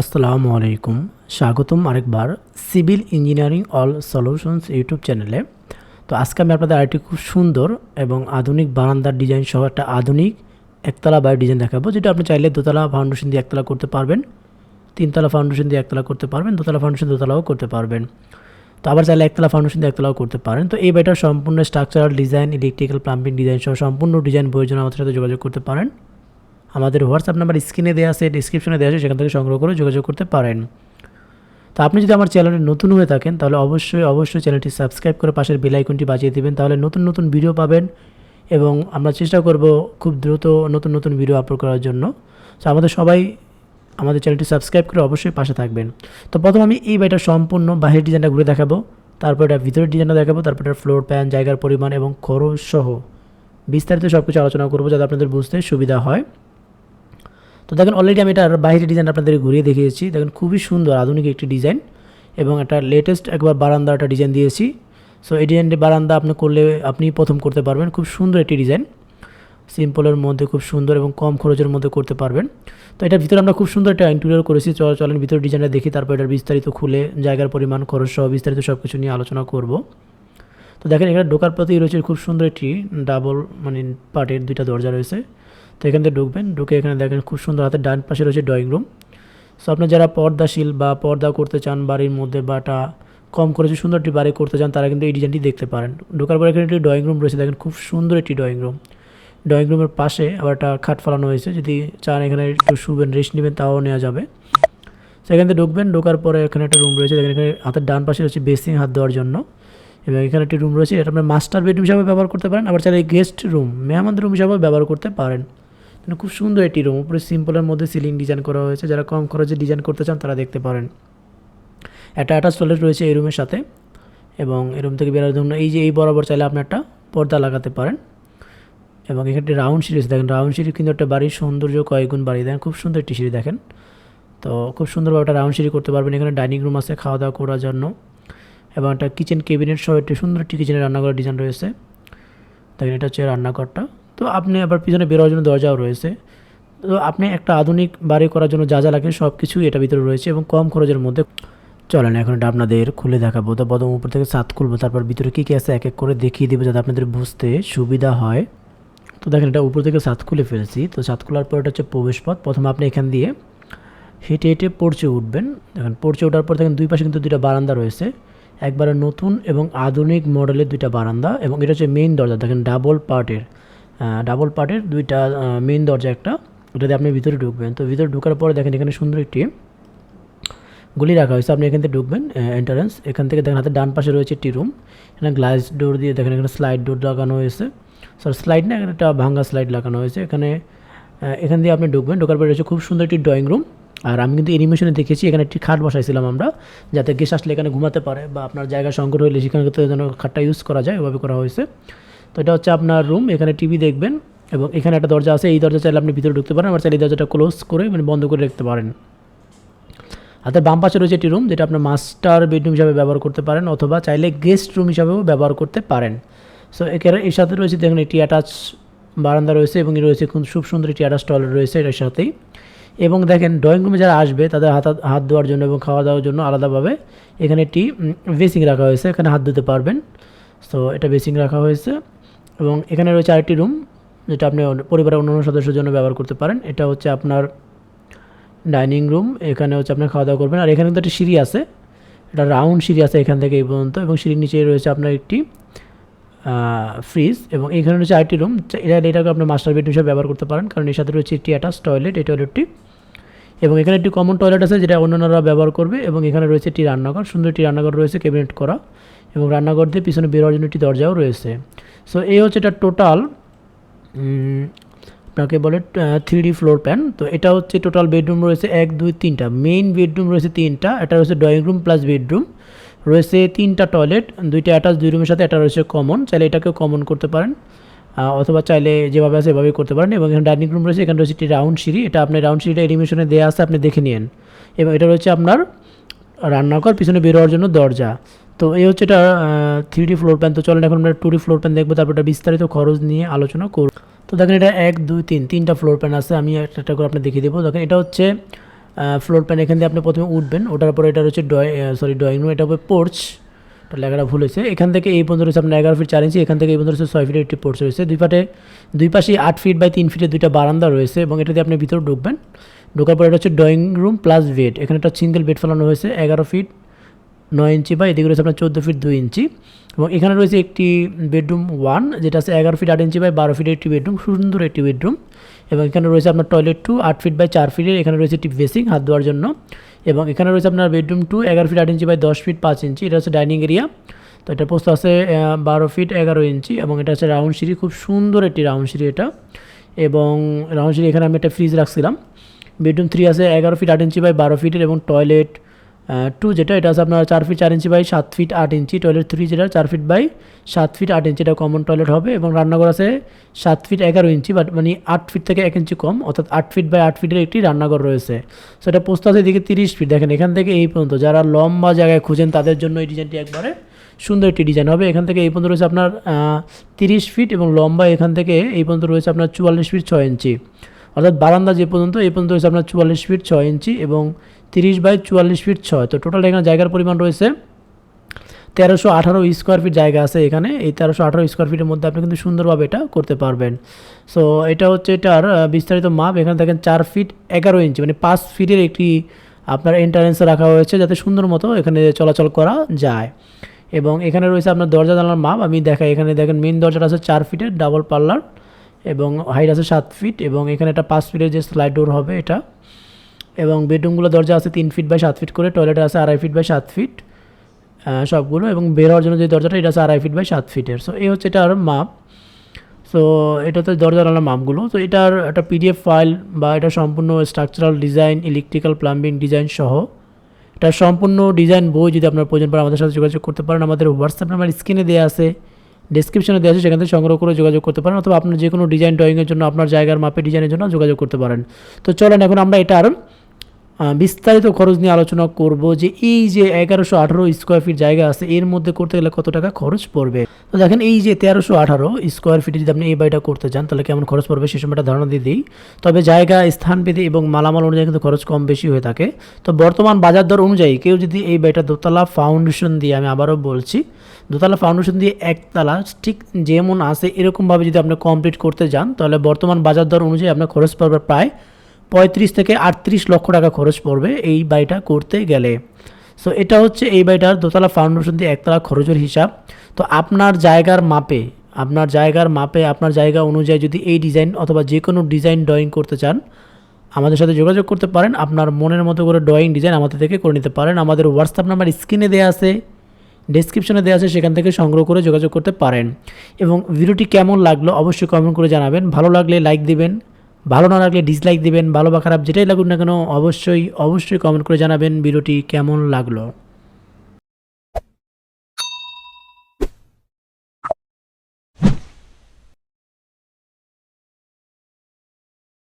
আসসালামু আলাইকুম স্বাগতম আরেকবার civil engineering all solutions YouTube চ্যানেলে তো আজকে আমি আপনাদের আরেকটি খুব সুন্দর এবং আধুনিক বারান্দার ডিজাইন সহ একটা আধুনিক একতলা বাড়ির ডিজাইন দেখাবো, যেটা আপনি চাইলে দোতলা ফাউন্ডেশন দিয়ে একতলা করতে পারবেন। তিনতলা ফাউন্ডেশন দিয়ে একতলা করতে পারবেন, দোতলা ফাউন্ডেশন দোতলাও করতে পারবেন। তো আবার চাইলে একতলা ফাউন্ডেশন দিয়ে একতলাও করতে পারেন। তো এই বাড়িটার সম্পূর্ণ structural design electrical plumbing design সহ সম্পূর্ণ ডিজাইন জন্য আমাদের সাথে যোগাযোগ করতে পারেন। আমাদের হোয়াটসঅ্যাপ নাম্বার স্ক্রিনে দেওয়া আছে ডিসক্রিপশনে দেওয়া আছে, সেখান থেকে সংগ্রহ করে যোগাযোগ করতে পারেন। তো আপনি যদি আমার চ্যানেলে নতুন হয়ে থাকেন, তাহলে অবশ্যই অবশ্যই চ্যানেলটি সাবস্ক্রাইব করে পাশের বেল আইকনটি বাজিয়ে দেবেন, তাহলে নতুন নতুন ভিডিও পাবেন এবং আমরা চেষ্টা করব খুব দ্রুত নতুন নতুন ভিডিও আপলোড করার জন্য। তো আমাদের সবাই আমাদের চ্যানেলটি সাবস্ক্রাইব করে অবশ্যই পাশে থাকবেন। তো প্রথম আমি এই বাড়িটার সম্পূর্ণ বাহিরের ডিজাইনটা ঘুরে দেখাবো, তারপর এটা ভিতরের ডিজাইনটা দেখাবো, তারপর এটা ফ্লোর প্যান জায়গার পরিমাণ এবং খরচ সহ বিস্তারিত সব কিছু আলোচনা করব, যাতে আপনাদের বুঝতে সুবিধা হয়। তো দেখেন অলরেডি আমি এটা বাইরের ডিজাইন আপনাদের ঘুরিয়ে দেখিয়েছি। দেখেন খুবই সুন্দর, আধুনিক একটি ডিজাইন এবং একটা লেটেস্ট একবার বারান্দা একটা ডিজাইন দিয়েছি। সো এই ডিজাইনটি বারান্দা আপনি করলে আপনি প্রথম করতে পারবেন। খুব সুন্দর একটি ডিজাইন সিম্পলের মধ্যে খুব সুন্দর এবং কম খরচের মধ্যে করতে পারবেন। তো এটার ভিতরে আমরা খুব সুন্দর একটা ইন্টেরিয়র করেছি। চল, চলেন ভিতরে ডিজাইনটা দেখি, তারপর এটার বিস্তারিত খুলে জায়গার পরিমাণ, খরচ সহ বিস্তারিত সব কিছু নিয়ে আলোচনা করব। তো দেখেন এখানে ঢোকার প্রতি রয়েছে খুব সুন্দর একটি ডাবল মানে পার্টের দুইটা দরজা রয়েছে। তো এখান থেকে ঢুকবেন, ঢুকে এখানে দেখেন খুব সুন্দর হাতে ডান পাশে রয়েছে ড্রয়িং রুম সো আপনি যারা পর্দাশীল বা পর্দা করতে চান বাড়ির মধ্যে বাটা কম খরচে সুন্দর একটি বাড়ি করতে চান, তারা কিন্তু এই ডিজাইনটি দেখতে পারেন। ঢোকার পরে এখানে একটি ড্রয়িং রুম রয়েছে, দেখেন খুব সুন্দর একটি ড্রয়িং রুম ড্রয়িং রুমের পাশে আবার একটা খাট ফেলানো হয়েছে, যদি চান এখানে একটু শুবেন রেস্ট নেবেন, তাও নেওয়া যাবে। সেখান থেকে ঢুকবেন, ঢোকার পরে এখানে একটা রুম রয়েছে, দেখেন এখানে হাতের ডান পাশে রয়েছে বেসিং হাত দেওয়ার জন্য। এবং এখানে একটি রুম রয়েছে, এটা আপনি মাস্টার বেডরুম হিসাবে ব্যবহার করতে পারেন, আবার চাইলে গেস্ট রুম মেহমান রুম হিসাবেও ব্যবহার করতে পারেন। খুব সুন্দর একটি রুম উপরে সিম্পলের মধ্যে সিলিং ডিজাইন করা হয়েছে, যারা কম খরচে ডিজাইন করতে চান তারা দেখতে পারেন। একটা অ্যাটাচ টয়লেট রয়েছে এই রুমের সাথে, এবং এই রুম থেকে বেরোর জন্য এই যে এই বরাবর চাইলে আপনি একটা পর্দা লাগাতে পারেন। এবং এখানে একটি রাউন্ড সিরিজ দেখেন রাউন্ড সিঁড়ি কিন্তু একটা বাড়ির সৌন্দর্য কয়েকগুণ বাড়ি দেখেন খুব সুন্দর একটি সিঁড়ি দেখেন। তো খুব সুন্দরভাবে একটা রাউন্ড সিঁড়ি করতে পারবেন, এখানে ডাইনিং রুম আছে খাওয়া দাওয়া করার জন্য। এবং একটা কিচেন কেবিনেট সহ একটি সুন্দর একটি কিচেনের রান্নাঘরের ডিজাইন রয়েছে। দেখেন এটা হচ্ছে রান্নাঘরটা। তো আপনি আবার পিছনে বেরোয়ার জন্য দরজাও রয়েছে। তো আপনি একটা আধুনিক বাড়ি করার জন্য যা যা লাগে সব কিছুই এটা ভিতরে রয়েছে এবং কম খরচের মধ্যে চলেন এখন এটা আপনাদের খুলে দেখাবো। তো প্রথম উপর থেকে ছাদ খুলবো, তারপর ভিতরে কী কী আছে এক এক করে দেখিয়ে দেবো যাতে আপনাদের বুঝতে সুবিধা হয়। তো দেখেন এটা উপর থেকে ছাদ খুলে ফেলেছি। তো ছাদ খোলার পর এটা হচ্ছে প্রবেশপথ। প্রথমে আপনি এখান দিয়ে হেঁটে হেঁটে পড়ছে উঠবেন। দেখেন পড়ছে ওঠার পর দেখেন দুই পাশে কিন্তু দুইটা বারান্দা রয়েছে। একবারে নতুন এবং আধুনিক মডেলের দুইটা বারান্দা এবং এটা হচ্ছে মেইন দরজা। দেখেন ডাবল পার্টের ডাবল পার্টের দুইটা মেইন দরজা একটা ওটাতে আপনি ভিতরে ঢুকবেন। তো ভিতরে ঢোকার পরে দেখেন এখানে সুন্দর একটি গুলি রাখা হয়েছে। আপনি এখান থেকে ঢুকবেন এন্ট্রান্স এখান থেকে দেখেন হাতে ডান পাশে রয়েছে একটি রুম এখানে গ্লাস ডোর দিয়ে দেখেন এখানে স্লাইড ডোর লাগানো হয়েছে। সরি স্লাইড না, এখানে একটা ভাঙ্গা স্লাইড লাগানো হয়েছে। এখানে এখান দিয়ে আপনি ঢুকবেন। ঢোকার পরে রয়েছে খুব সুন্দর একটি ড্রয়িং রুম আর আমি কিন্তু অ্যানিমেশনে দেখেছি, এখানে একটি খাট বসাইছিলাম আমরা, যাতে গেস্ট আসলে এখানে ঘুমাতে পারে বা আপনার জায়গা সংকট হলে সেখানে যেন খাটটা ইউজ করা যায়, ওভাবে করা হয়েছে। তো এটা হচ্ছে আপনার রুম এখানে টিভি দেখবেন এবং এখানে একটা দরজা আছে, এই দরজা চাইলে আপনি ভিতরে ঢুকতে পারেন, আবার চাইলে এই দরজাটা ক্লোজ করে মানে বন্ধ করে রাখতে পারেন। হাতের বাম পাশে রয়েছে একটি রুম যেটা আপনার মাস্টার বেডরুম হিসাবে ব্যবহার করতে পারেন, অথবা চাইলে গেস্ট রুম হিসাবেও ব্যবহার করতে পারেন। সো এখানে এর সাথে রয়েছে দেখুন, একটি অ্যাটাচ বারান্দা রয়েছে এবং রয়েছে খুব সুন্দর একটি অ্যাটাচ টয়লেট রয়েছে এটার সাথেই। এবং দেখেন ড্রয়িং রুমে যারা আসবে, তাদের হাত হাত ধোয়ার জন্য এবং খাওয়া দাওয়ার জন্য আলাদাভাবে এখানে একটি বেসিং রাখা হয়েছে। এখানে হাত ধুতে পারবেন। সো এটা বেসিং রাখা হয়েছে। এবং এখানে রয়েছে আরেকটি রুম যেটা আপনি পরিবারের অন্যান্য সদস্যের জন্য ব্যবহার করতে পারেন। এটা হচ্ছে আপনার ডাইনিং রুম এখানে হচ্ছে আপনার খাওয়া দাওয়া করবেন। আর এখানে কিন্তু একটা সিঁড়ি আছে। এটা রাউন্ড সিঁড়ি আছে এখান থেকে এই পর্যন্ত। এবং সিঁড়ির নিচে রয়েছে আপনার একটি ফ্রিজ এবং এখানে রয়েছে আরেকটি রুম এটা, এটাকে আপনার মাস্টার বেডরুম হিসেবে ব্যবহার করতে পারেন। কারণ এর সাথে রয়েছে একটি অ্যাটাচ টয়লেট এই টয়লেটটি এবং এখানে একটি কমন টয়লেট আছে যেটা অন্যান্যরা ব্যবহার করবে এবং এখানে রয়েছে একটি রান্নাঘর। সুন্দর একটি রান্নাঘর রয়েছে ক্যাবিনেট করা এবং রান্নাঘর দিয়ে পিছনে বেরোয়ার জন্য একটি দরজাও রয়েছে। সো এই হচ্ছে এটা টোটাল আপনাকে বলে থ্রি ফ্লোর প্যান তো এটা হচ্ছে টোটাল বেডরুম রয়েছে এক, দুই, তিনটা। মেইন বেডরুম রয়েছে তিনটা। এটা রয়েছে ড্রয়িং রুম প্লাস বেডরুম রয়েছে তিনটা টয়লেট দুইটা অ্যাটাচ দুই রুমের সাথে এটা রয়েছে কমন চাইলে এটাকেও কমন করতে পারেন। অথবা চাইলে যেভাবে আছে এভাবেই করতে পারেন এবং এখানে ডাইনিং রুম রয়েছে, এখানে রয়েছে একটি রাউন্ড সিঁড়ি। এটা আপনি রাউন্ড সিঁড়িটা এনিমেশনে দেওয়া আছে, আপনি দেখে নিন এবং এটা রয়েছে আপনার রান্নাঘর, পিছনে বেরোয়ার জন্য দরজা। তো এই হচ্ছে এটা থ্রি ফ্লোর প্যান তো চলেন এখন আমরা টু ডি ফ্লোর প্যান দেখব, তারপর এটা বিস্তারিত খরচ নিয়ে আলোচনা করব। তো দেখেন এটা এক, দুই, তিন, তিনটা ফ্লোর প্যান আছে, আমি একটা একটা করে আপনি দেখিয়ে দেবো। দেখেন এটা হচ্ছে ফ্লোর প্যান এখান দিয়ে আপনি প্রথমে উঠবেন, ওঠার পরে এটা হচ্ছে ড্রয় সরি ড্রয়িং রুম এটা হবে পোর্চ লেখাটা ভুল হয়েছে। এখান থেকে এই পর্যন্ত রয়েছে আপনার এগারো ফিট চার ইঞ্চি এখান থেকে এই পর্যন্ত রয়েছে ছয় ফিটের একটি পোর্চ রয়েছে। দুই পাটে দুই পাশে আট ফিট বাই তিন ফিটের দুইটা বারান্দা রয়েছে এবং এটা দিয়ে আপনি ভিতরে ঢুকবেন। ঢোকার পরে এটা হচ্ছে ড্রয়িং রুম প্লাস বেড এখানে একটা সিঙ্গেল বেড ফেলানো হয়েছে, এগারো ফিট নয় ইঞ্চি বা এদিকে রয়েছে আপনার চোদ্দ ফিট দুই ইঞ্চি এবং এখানে রয়েছে একটি বেডরুম ওয়ান যেটা আছে এগারো ফিট আট ইঞ্চি বাই বারো ফিটের একটি বেডরুম সুন্দর একটি বেডরুম এবং এখানে রয়েছে আপনার টয়লেট টু আট ফিট বাই চার ফিটের এখানে রয়েছে একটি বেসিং হাত ধোয়ার জন্য। এবং এখানে রয়েছে আপনার বেডরুম টু এগারো ফিট আট ইঞ্চি বাই দশ ফিট পাঁচ ইঞ্চি এটা হচ্ছে ডাইনিং এরিয়া তো এটা পোস্ত আছে বারো ফিট এগারো ইঞ্চি এবং এটা হচ্ছে রাউন্ড সিঁড়ি, খুব সুন্দর একটি রাউন্ড সিঁড়ি এটা। এবং রাউন্ড সিঁড়ি এখানে আমি একটা ফ্রিজ রাখছিলাম। বেডরুম থ্রি আছে, এগারো ফিট আট ইঞ্চি বাই বারো ফিটের এবং টয়লেট টু যেটা, এটা আছে আপনার চার ফিট চার ইঞ্চি বাই সাত ফিট আট ইঞ্চি টয়লেট থ্রি যেটা, চার ফিট বাই সাত ফিট আট ইঞ্চি এটা কমন টয়লেট হবে এবং রান্নাঘর আছে সাত ফিট এগারো ইঞ্চি বাট মানে আট ফিট থেকে এক ইঞ্চি কম, অর্থাৎ আট ফিট বাই আট ফিটের একটি রান্নাঘর রয়েছে। সো এটা পোস্ত আছে এদিকে তিরিশ ফিট দেখেন এখান থেকে এই পর্যন্ত, যারা লম্বা জায়গায় খুঁজেন তাদের জন্য এই ডিজাইনটি একবারে সুন্দর একটি ডিজাইন হবে। এখান থেকে এই পর্যন্ত রয়েছে আপনার তিরিশ ফিট এবং লম্বা এখান থেকে এই পর্যন্ত রয়েছে আপনার চুয়াল্লিশ ফিট ছয় ইঞ্চি অর্থাৎ বারান্দা যে পর্যন্ত এই পর্যন্ত রয়েছে আপনার চুয়াল্লিশ ফিট ছয় ইঞ্চি এবং তিরিশ বাই চুয়াল্লিশ ফিট ছয়। তো টোটাল এখানে জায়গার পরিমাণ রয়েছে তেরোশো আঠারো স্কোয়ার ফিট জায়গা আছে এখানে। এই তেরোশো আঠারো স্কোয়ার ফিটের মধ্যে আপনি কিন্তু সুন্দরভাবে এটা করতে পারবেন। সো এটা হচ্ছে এটার বিস্তারিত মাপ এখানে দেখেন চার ফিট এগারো ইঞ্চি মানে পাঁচ ফিটের একটি আপনার এন্টারেন্স রাখা হয়েছে যাতে সুন্দর মতো এখানে চলাচল করা যায়। এবং এখানে রয়েছে আপনার দরজা জানালার মাপ আমি দেখাই, এখানে দেখেন মেন দরজাটা আছে চার ফিটের ডাবল পাল্লার এবং হাইট আছে সাত ফিট এবং এখানে একটা পাঁচ ফিটের যে স্লাইড ডোর হবে এটা, এবং বেডরুমগুলো দরজা আছে তিন ফিট বাই সাত ফিট করে টয়লেট আছে আড়াই ফিট বাই সাত ফিট সবগুলো এবং বের হওয়ার জন্য যে দরজাটা, এটা আছে আড়াই ফিট বাই সাত ফিটের সো এই হচ্ছে এটার মাপ সো এটা তো দরজা জানালার মাপগুলো তো এটার একটা পিডিএফ ফাইল বা এটা সম্পূর্ণ structural design electrical plumbing design সহ। এটা সম্পূর্ণ ডিজাইন বই যদি আপনার প্রয়োজন পড়ে, আমাদের সাথে যোগাযোগ করতে পারেন। আমাদের হোয়াটসঅ্যাপ নাম্বার স্ক্রিনে দেওয়া আছে। ডিসক্রিপশনে দেওয়া আছে সেখান থেকে সংগ্রহ করে যোগাযোগ করতে পারেন অথবা আপনার যে কোনো ডিজাইন ড্রয়িংয়ের জন্য আপনার জায়গার মাপে ডিজাইনের জন্য যোগাযোগ করতে পারেন। তো চলেন এখন আমরা এটা আহ, বিস্তারিত খরচ নিয়ে আলোচনা করব যে এই যে এগারোশো আঠারো স্কোয়ার ফিট জায়গা আছে, এর মধ্যে করতে গেলে কত টাকা খরচ পড়বে? তো দেখেন, এই যে তেরোশো আঠারো স্কোয়ার ফিটে যদি আপনি এই বাড়িটা করতে চান, তাহলে কেমন খরচ পড়বে সে সময়টা ধারণা দিয়ে দিই। তবে জায়গা, স্থান পেতে এবং মালামাল অনুযায়ী কিন্তু খরচ কম বেশি হয়ে থাকে। তো বর্তমান বাজার দর অনুযায়ী কেউ যদি এই বাড়িটা দোতলা ফাউন্ডেশন দিয়ে, আমি আবারও বলছি, দোতলা ফাউন্ডেশন দিয়ে একতলা, ঠিক যেমন আছে এরকমভাবে যদি আপনি কমপ্লিট করতে যান, তাহলে বর্তমান বাজার দর অনুযায়ী আপনার খরচ পড়বে প্রায় পঁয়ত্রিশ থেকে আটত্রিশ লক্ষ টাকা খরচ পড়বে এই বাড়িটা করতে গেলে। সো এটা হচ্ছে এই বাড়িটার দোতলা ফাউন্ডেশন দিয়ে একতলা খরচের হিসাব। তো, আপনার জায়গার মাপে, আপনার জায়গার মাপে, আপনার জায়গা অনুযায়ী যদি এই ডিজাইন অথবা যে কোনো ডিজাইন ড্রয়িং করতে চান, আমাদের সাথে যোগাযোগ করতে পারেন। আপনার মনের মতো করে ড্রয়িং ডিজাইন আমাদের থেকে করে নিতে পারেন। আমাদের হোয়াটসঅ্যাপ নাম্বার স্ক্রিনে দেওয়া আছে ডেসক্রিপশনে দেওয়া আছে, সেখান থেকে সংগ্রহ করে যোগাযোগ করতে পারেন। এবং ভিডিওটি কেমন লাগল অবশ্যই কমেন্ট করে জানাবেন। ভালো লাগলে লাইক দিবেন। ভালো না লাগলে ডিসলাইক দেবেন, ভালো বা খারাপ যেটাই লাগুক না কেন, অবশ্যই অবশ্যই কমেন্ট করে জানাবেন, ভিডিওটি কেমন লাগল?